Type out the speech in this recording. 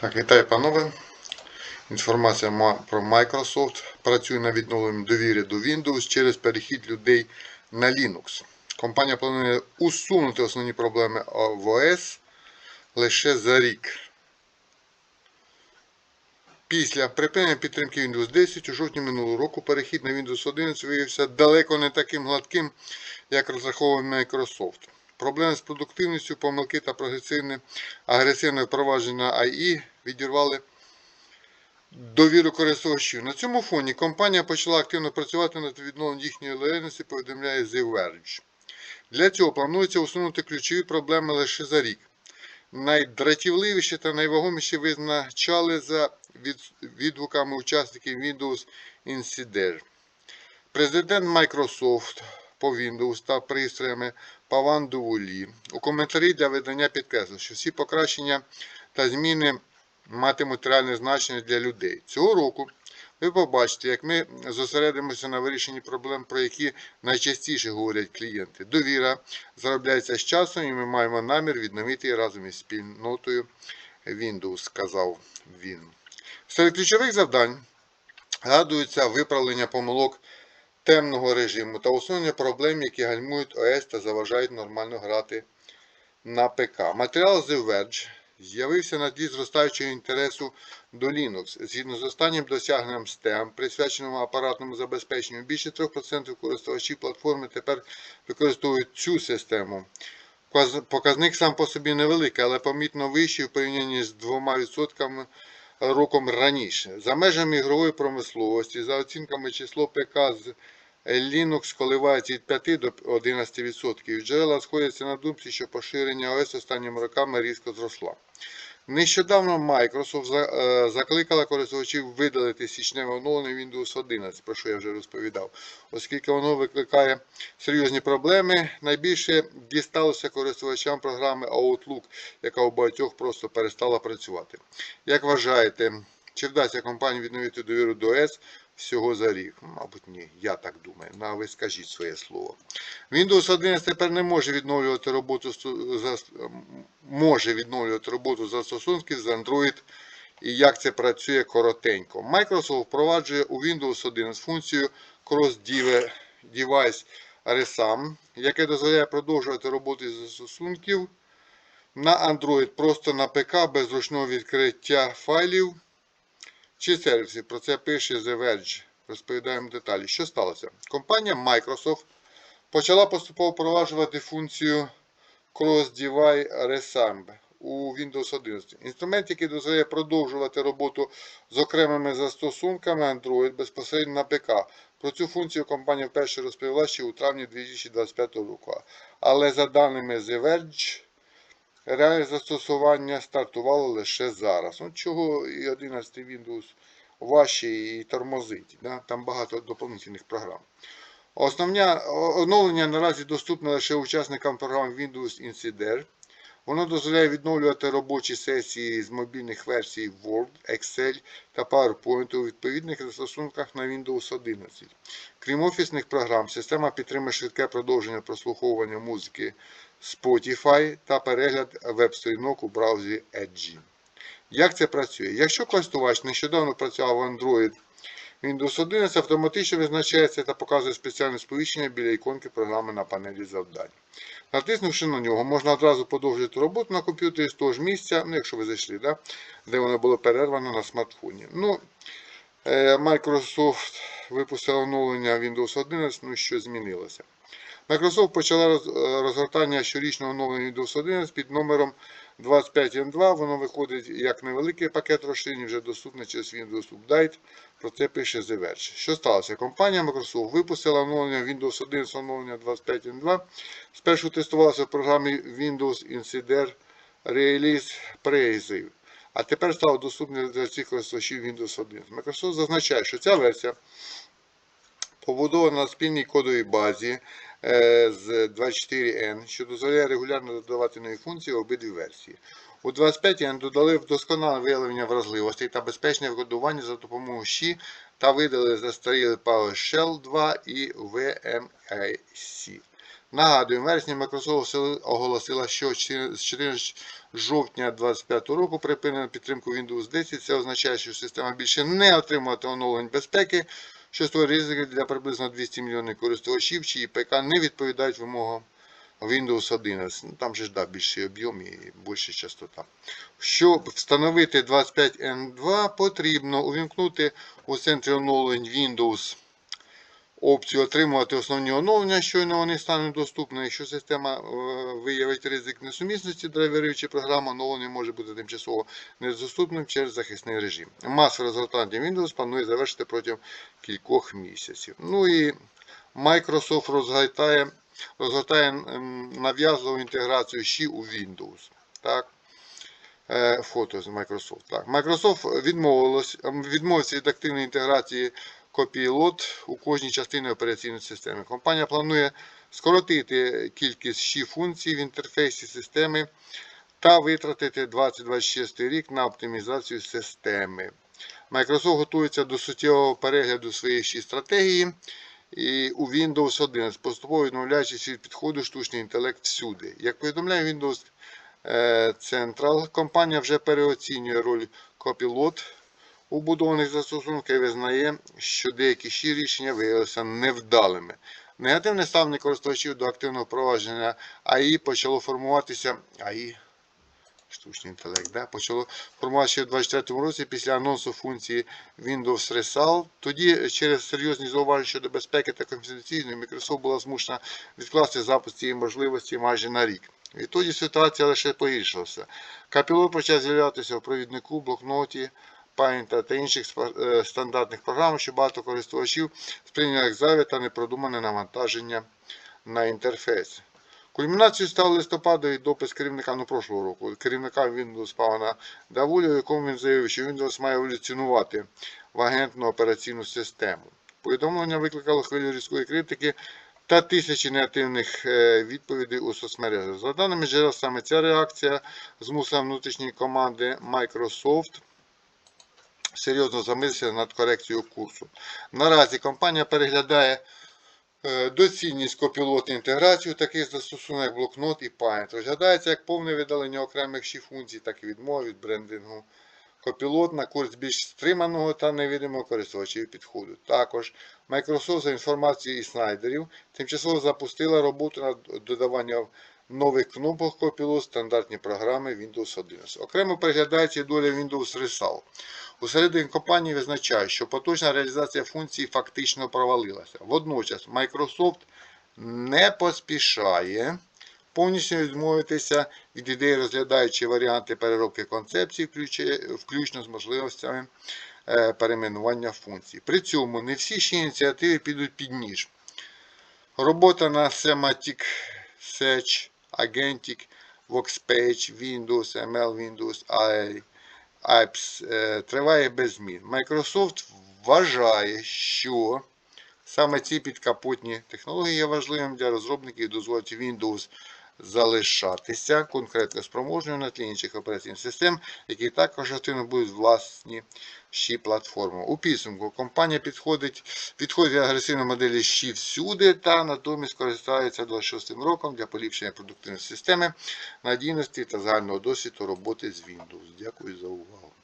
Так, вітаю, панове. Інформація про Microsoft. Працює на відновленні довіри до Windows через перехід людей на Linux. Компанія планує усунути основні проблеми в ОС лише за рік. Після припинення підтримки Windows 10 у жовтні минулого року перехід на Windows 11 виявився далеко не таким гладким, як розраховував Microsoft. Проблеми з продуктивністю, помилки та прогресивне агресивне впровадження AI відірвали довіру користувачів. На цьому фоні компанія почала активно працювати над відновленням їхньої лояльності, повідомляє The Verge. Для цього планується усунути ключові проблеми лише за рік. Найдратівливіші та найвагоміші визначали за відгуками учасників Windows Insider. Президент Microsoft по Windows та пристроями Паван Дувулі у коментарі для видання підкреслив, що всі покращення та зміни матимуть реальне значення для людей. Цього року ви побачите, як ми зосередимося на вирішенні проблем, про які найчастіше говорять клієнти. Довіра заробляється з часом, і ми маємо намір відновити разом із спільнотою Windows, сказав він. Серед ключових завдань згадується виправлення помилок темного режиму та усунення проблем, які гальмують ОС та заважають нормально грати на ПК. Матеріал The Verge з'явився на тлі зростаючого інтересу до Linux. Згідно з останнім досягненням STEM, присвяченому апаратному забезпеченню, більше 3% користувачів платформи тепер використовують цю систему. Показник сам по собі невеликий, але помітно вищий в порівнянні з 2% роком раніше. За межами ігрової промисловості, за оцінками число ПК з Linux коливається від 5 до 11%. Джерела сходяться на думці, що поширення ОС останніми роками різко зросла. Нещодавно Microsoft е, закликала користувачів видалити січневе оновлення Windows 11, про що я вже розповідав, оскільки воно викликає серйозні проблеми. Найбільше дісталося користувачам програми Outlook, яка у багатьох просто перестала працювати. Як вважаєте, чи вдасться компанії відновити довіру до ОС всього за рік? Мабуть, ні, я так думаю. Ну, а ви скажіть своє слово. Windows 11 тепер не може відновлювати роботу може відновлювати роботу застосунків з Android і як це працює коротенько. Microsoft впроваджує у Windows 11 функцію Cross Device RSAM, яке дозволяє продовжувати роботу застосунків на Android просто на ПК без ручного відкриття файлів чи сервісів. Про це пише The Verge. Розповідаємо деталі. Що сталося? Компанія Microsoft почала поступово впроваджувати функцію Cross-Device Resumb у Windows 11. Інструмент, який дозволяє продовжувати роботу з окремими застосунками Android безпосередньо на ПК. Про цю функцію компанія вперше розповіла ще у травні 2025 року. Але за даними The Verge, реальне застосування стартувало лише зараз. От чого і 11 Windows важче і тормозить. Да? Там багато доповнительних програм. Основне оновлення наразі доступне лише учасникам програм Windows Insider. Воно дозволяє відновлювати робочі сесії з мобільних версій Word, Excel та PowerPoint у відповідних застосунках на Windows 11. Крім офісних програм, система підтримує швидке продовження прослуховування музики Spotify та перегляд веб-сторінок у браузері Edge. Як це працює? Якщо користувач нещодавно працював в Android Windows 11 автоматично визначається та показує спеціальне сповіщення біля іконки програми на панелі завдань. Натиснувши на нього, можна одразу продовжити роботу на комп'ютері з того ж місця, ну, якщо ви зайшли, да, де воно було перервано на смартфоні. Ну, е, Microsoft випустила оновлення Windows 11, ну що змінилося. Microsoft почала е, розгортання щорічного оновлення Windows 11 під номером 25N2. Воно виходить як невеликий пакет розширень, вже доступний через Windows Update. Про це пише The Verge. Що сталося? Компанія Microsoft випустила оновлення Windows 11 оновлення 25N2. Спершу тестувалося в програмі Windows Insider Release Preview. А тепер стало доступне для всіх користувачів Windows 11. Microsoft зазначає, що ця версія побудована на спільній кодовій базі е, з 24N, що дозволяє регулярно додавати нові функції в обидві версії. У 25N додали вдосконале виявлення вразливостей та безпечне кодування за допомогою SHI та видали застарілий PowerShell 2 і VMAC. Нагадую, в вересні Microsoft оголосила, що з 14 жовтня 2025 року припинено підтримку Windows 10. Це означає, що система більше не отримувати оновлень безпеки, що створює ризики для приблизно 200 мільйонів користувачів, чиї ПК не відповідають вимогам Windows 11. Ну, там же да, більший об'єм і більша частота. Щоб встановити 25N2, потрібно увімкнути у центрі оновлень Windows опцію отримувати основні оновлення, щойно вони стануть доступні. Якщо система е, виявить ризик несумісності драйверів чи програма, оновлення може бути тимчасово недоступним через захисний режим. Масове розгортання Windows планує завершити протягом кількох місяців. Ну і Microsoft розгортає, розгортає м, нав'язливу інтеграцію ще у Windows. Так? Е, Фото з Microsoft. Так. Microsoft відмовився від активної інтеграції Copilot у кожній частині операційної системи. Компанія планує скоротити кількість щі функцій в інтерфейсі системи та витратити 2026 рік на оптимізацію системи. Microsoft готується до суттєвого перегляду своєї щі стратегії і у Windows 11, поступово відмовляючись від підходу штучний інтелект всюди. Як повідомляє Windows е, Central, компанія вже переоцінює роль Copilot у будованих застосунках і визнає, що деякі ще рішення виявилися невдалими. Негативне ставлення користувачів до активного впровадження АІ почало формуватися. АІ, штучний інтелект, да? почало формуватися ще в 2024 році після анонсу функції Windows Result. Тоді через серйозні зауваження щодо безпеки та конфіденційності Microsoft була змушена відкласти запуск цієї можливості майже на рік. Відтоді ситуація лише погіршилася. Капілот почав з'являтися в провіднику, блокноті, Paint та інших е, стандартних програм, що багато користувачів сприйняли як зайве та непродумане навантаження на інтерфейс. Кульмінацією став листопадовий допис керівника ну, прошлого року, керівника Windows пана Давуля, в якому він заявив, що Windows має еволюціонувати в агентну операційну систему. Повідомлення викликало хвилю різкої критики та тисячі негативних е, відповідей у соцмережах. За даними джерел, саме ця реакція змусила внутрішні команди Microsoft серйозно замислитися над корекцією курсу. Наразі компанія переглядає доцільність копілот інтеграцію таких застосунок, як блокнот і Paint. Розглядається як повне видалення окремих ще функцій, так і відмова від брендингу. Копілот на курс більш стриманого та невидимого користувачів підходу. Також Microsoft за інформацією і снайдерів тимчасово запустила роботу над додаванням нових кнопок Copilot стандартні програми Windows 11. Окремо переглядається доля Windows Result. Усередині компанії визначає, що поточна реалізація функцій фактично провалилася. Водночас Microsoft не поспішає повністю відмовитися від ідеї, розглядаючи варіанти переробки концепції, включно з можливостями е, перейменування функцій. При цьому не всі ще ініціативи підуть під ніж. Робота на Semantic Search, Agentic, Workspace, Windows, ML Windows, AI, Apps е, триває без змін. Microsoft вважає, що саме ці підкапотні технології є важливим для розробників і дозволять Windows залишатися конкретно спроможною на тлі інших операційних систем, які також активно будуть власні щі платформи. У підсумку компанія підходить, підходить агресивної моделі щі всюди та натомість користується 26 роком для поліпшення продуктивної системи, надійності та загального досвіду роботи з Windows. Дякую за увагу.